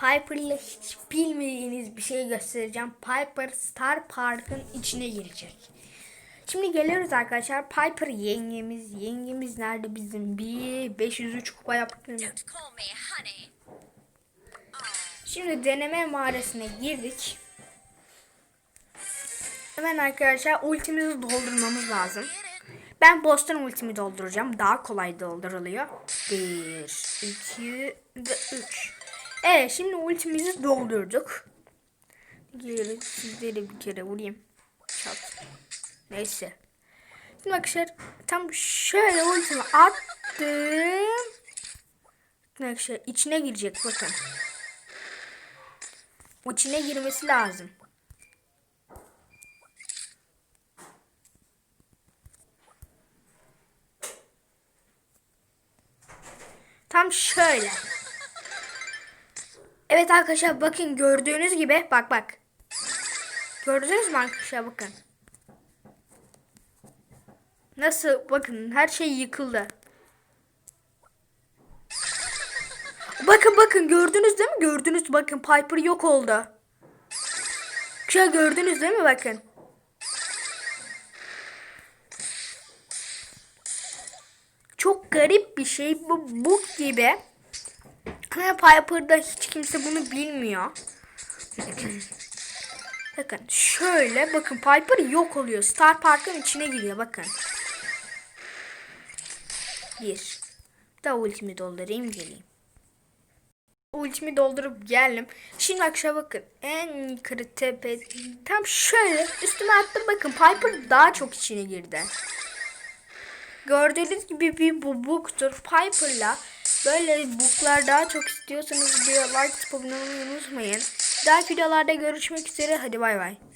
Piper'la hiç bilmediğiniz bir şey göstereceğim. Piper Star Park'ın içine girecek. Şimdi geliyoruz arkadaşlar. Piper yengemiz. Yengemiz nerede bizim? Bir 503 kupa honey. Şimdi deneme mağarasına girdik. Hemen arkadaşlar ultimizi doldurmamız lazım. Ben Boston ultimi dolduracağım. Daha kolay dolduruluyor. 1, 2 ve 3. Evet şimdi ultimizi doldurduk. Gelin sizleri bir kere vurayım. Çat. Neyse. Şimdi arkadaşlar tam şöyle ultimi attım. Arkadaşlar içine girecek bakın. İçine girmesi lazım. Tam şöyle. Evet arkadaşlar bakın gördüğünüz gibi bak bak. Gördünüz mü arkadaşlar bakın. Nasıl bakın her şey yıkıldı. Bakın bakın gördünüz değil mi? Gördünüz bakın Piper yok oldu. Şey gördünüz değil mi bakın? Çok garip bir şey bu bug gibi. Ama Piper'da hiç kimse bunu bilmiyor. bakın şöyle bakın Piper yok oluyor. Star Park'ın içine giriyor bakın. Bir. Da ultimi doldurayım geleyim. Ultimi doldurup geldim. Şimdi akşam bakın. En yukarı tepe. Tam şöyle üstüme attım bakın. Piper daha çok içine girdi. Gördüğünüz gibi bir bu bug'tur. Piper'la böyle bug'lar daha çok istiyorsanız bir like tıklayı unutmayın. Daha videolarda görüşmek üzere. Hadi bay bay.